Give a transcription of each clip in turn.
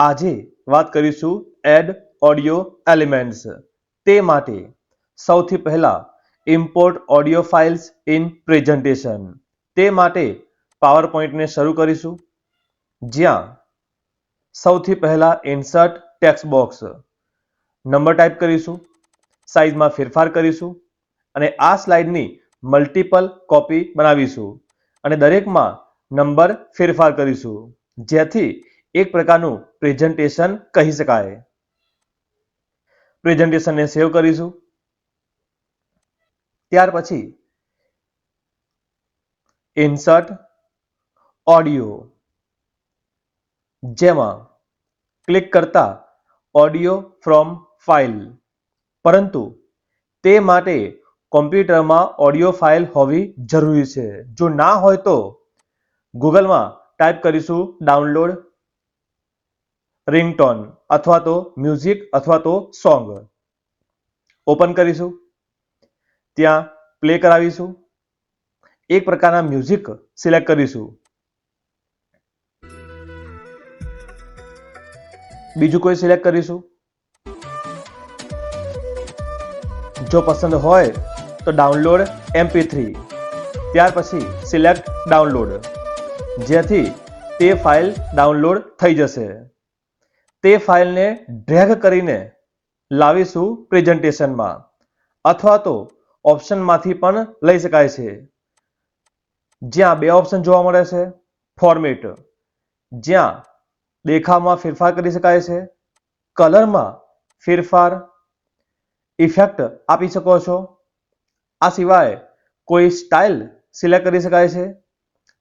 આજે વાત કરીશું એડ ઓડિયો એલિમેન્ટ્સ. તે માટે સૌથી પહેલા import audio files in presentation. તે માટે પાવર પોઈન્ટને શરૂ કરીશું. જ્યાં સૌથી પહેલા insert text box. Number type કરીશું, સાઇઝમાં ફેરફાર કરીશું અને આ સ્લાઇડની મલ્ટિપલ કોપી બનાવીશું અને દરેકમાં નંબર ફેરફાર કરીશું. જેથી એક પ્રકારનું પ્રેઝન્ટેશન કહી શકાય. પ્રેઝન્ટેશનને સેવ કરીશું. ત્યાર પછી ઇન્સર્ટ ઓડિયો જેમાં ક્લિક કરતા ઓડિયો ફ્રોમ ફાઇલ પરંતુ તે માટે કોમ્પ્યુટરમાં ઓડિયો ફાઇલ હોવી જરૂરી છે. જો ના હોય તો ગૂગલમાં ટાઈપ કરીશું ડાઉનલોડ રિંગટોન અથવા તો મ્યુઝિક અથવા તો સોંગ ઓપન કરીશું ત્યાં પ્લે કરાવીશું એક પ્રકારના મ્યુઝિક સિલેક્ટ કરીશું બીજું કોઈ સિલેક્ટ કરીશું જો પસંદ હોય તો ડાઉનલોડ એમપી થ્રી ત્યાર પછી સિલેક્ટ ડાઉનલોડ જેથી તે ફાઇલ ડાઉનલોડ થઈ જશે તે ફાઇલને ડ્રેગ કરીને લાવીશું પ્રેઝન્ટેશનમાં. અથવા તો ઓપ્શનમાંથી પણ લઈ શકાય છે. જ્યાં બે ઓપ્શન જોવા મળે છે, ફોર્મેટ. જ્યાં દેખાવમાં ફેરફાર કરી શકાય છે, કલરમાં ફેરફાર, ઇફેક્ટ આપી શકો છો. આ સિવાય કોઈ સ્ટાઇલ સિલેક્ટ કરી શકાય છે.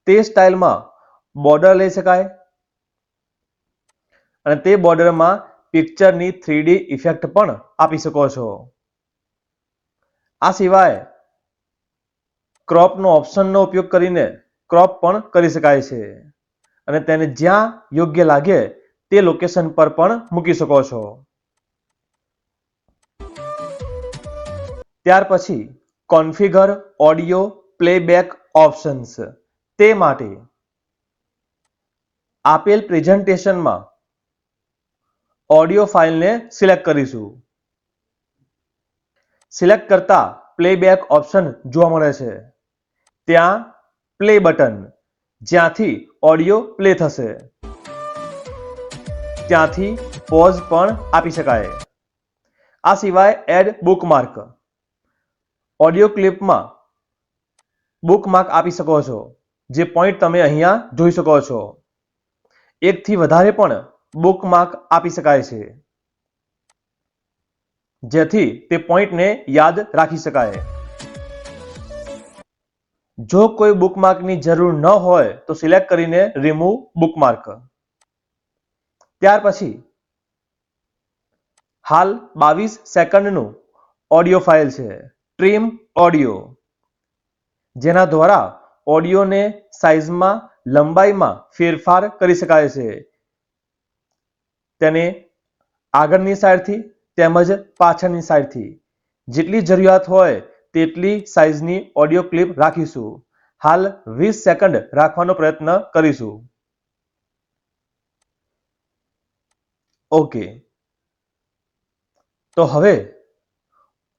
તે સ્ટાઇલમાં બોર્ડર લઈ શકાય અને તે બોર્ડરમાં પિક્ચરની થ્રીડી ઇફેક્ટ પણ આપી શકો છો. આ સિવાય ક્રોપનો ઓપ્શનનો ઉપયોગ કરીને ક્રોપ પણ કરી શકાય છે અને તેને જ્યાં યોગ્ય લાગે તે લોકેશન પર પણ મૂકી શકો છો. ત્યાર પછી કોન્ફિગર ઓડિયો પ્લેબેક ઓપ્શન્સ. તે માટે આપેલ પ્રેઝન્ટેશનમાં ઓડિયો ફાઇલને સિલેક્ટ કરીશું. સિલેક્ટ કરતા પ્લેબેક ઓપ્શન જોવા મળે છે. ત્યાં પ્લે બટન જ્યાંથી ઓડિયો પ્લે થશે. ત્યાંથી પોઝ પણ આપી શકાય. આ સિવાય એડ બુકમાર્ક ઓડિયો ક્લિપમાં બુકમાર્ક આપી શકો છો. જે પોઈન્ટ તમે અહીંયા જોઈ શકો છો. એકથી વધારે પણ બુકમાર્ક આપી શકાય છે. જેથી તે પોઈન્ટને યાદ રાખી શકાય. જો કોઈ બુકમાર્કની જરૂર ન હોય, તો સિલેક્ટ કરીને રિમૂવ બુકમાર્ક ત્યાર પછી, હાલ બાવીસ સેકન્ડનું ઓડિયો ફાઇલ છે. ટ્રીમ ઓડિયો જેના દ્વારા ઓડિયોને સાઇઝમાં લંબાઈમાં ફેરફાર કરી શકાય છે. તેને આગળની સાઈડથી તેમજ પાછળની સાઈડથી. જેટલી જરૂરિયાત હોય તેટલી સાઇઝની ઓડિયો ક્લિપ રાખીશું. હાલ વીસ સેકન્ડ રાખવાનો પ્રયત્ન કરીશું. ઓકે. તો હવે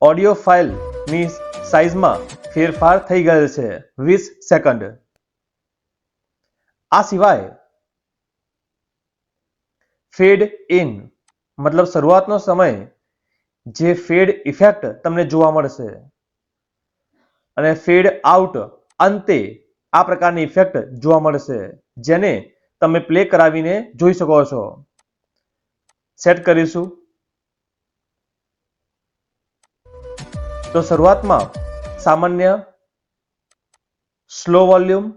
ઓડિયો ફાઇલની સાઇઝમાં ફેરફાર થઈ ગયેલ છે. વીસ સેકન્ડ. આ સિવાય ફેડ ઇન, મતલબ શરૂઆતનો સમય, જે ફેડ ઇફેક્ટ તમને જોવા મળશે. અને ફેડ આઉટ, અંતે આ પ્રકારની ઇફેક્ટ જોવા મળશે, જેને તમે પ્લે કરાવીને જોઈ શકો છો. સેટ કરીશું. તો શરૂઆતમાં સામાન્ય, સ્લો વોલ્યુમ,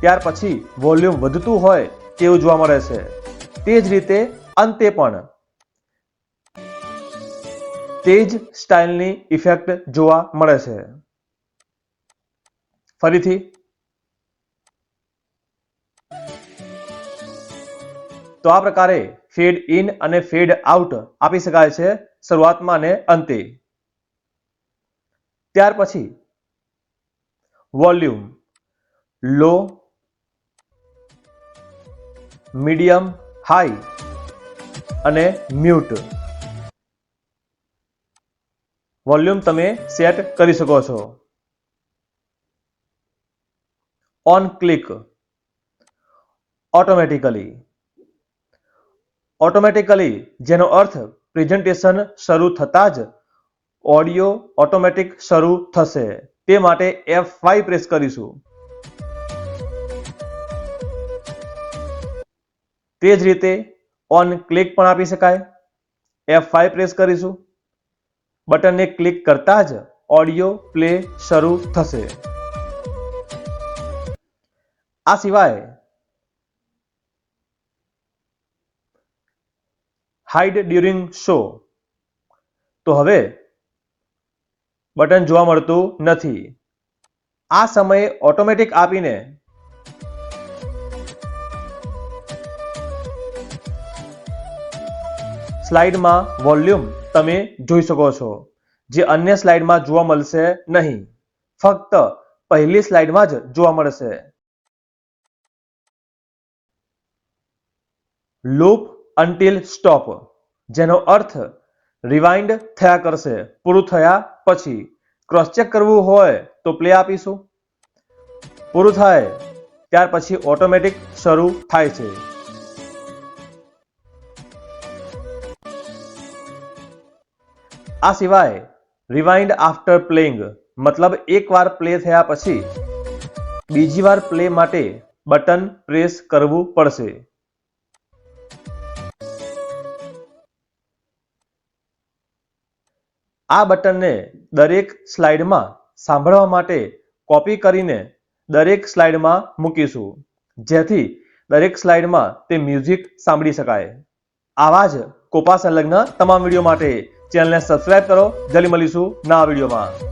ત્યાર પછી વોલ્યુમ વધતું હોય તેવું જોવા મળે છે. તે જ રીતે અંતે પણ. તે જ સ્ટાઇલની ઇફેક્ટ જોવા મળે છે. ફરીથી. તો આ પ્રકારે ફેડ ઇન અને ફેડ આઉટ આપી શકાય છે શરૂઆતમાં અને અંતે. ત્યાર પછી, વોલ્યુમ. લો, મીડિયમ હાઈ અને મ્યુટ. વોલ્યુમ તમે સેટ કરી શકો છો. On click. ઓટોમેટિકલી. ઓટોમેટિકલી, જેનો અર્થ પ્રેઝન્ટેશન શરૂ થતાં જ ઓડિયો ઓટોમેટિક શરૂ થશે. તે માટે એફ ફાઈવ પ્રેસ કરીશું. તે જ રીતે ઓન ક્લિક પણ આપી શકાય. એફ ફાઈવ પ્રેસ કરીશું. બટનને ક્લિક કરતા જ ઓડિયો પ્લે શરૂ થશે. આ સિવાય હાઇડ ડ્યુરિંગ શો તો હવે બટન જોવા મળતું નથી. આ સમયે ઓટોમેટિક આપીને સ્લાઇડમાં વોલ્યુમ તમે જોઈ શકો છો, જે અન્ય સ્લાઇડમાં જોવા મળશે નહીં. ફક્ત પહેલી સ્લાઇડમાં જ જોવા મળશે. લૂપ અન્ટિલ સ્ટોપ જેનો અર્થ રિવાઇન્ડ થયા કરશે, પૂરું થયા પછી. ક્રોસ ચેક કરવું હોય તો પ્લે આપીશું. પૂરું થાય, ત્યાર પછી ઓટોમેટિક શરૂ થાય છે. આ સિવાય રિવાઇન્ડ આફ્ટર પ્લેઇંગ મતલબ એકવાર પ્લે થયા પછી, બીજી વાર પ્લે માટે બટન પ્રેસ કરવું પડશે. આ બટનને દરેક સ્લાઇડમાં સાંભળવા માટે કોપી કરીને દરેક સ્લાઇડમાં મૂકીશું, જેથી દરેક સ્લાઇડમાં તે મ્યુઝિક સાંભળી શકાય. આવા જ કોપા સંલગ્ન તમામ વીડિયો માટે ચેનલને સબસ્ક્રાઇબ કરો. જલ્દી મળીશું નવા વિડીયોમાં.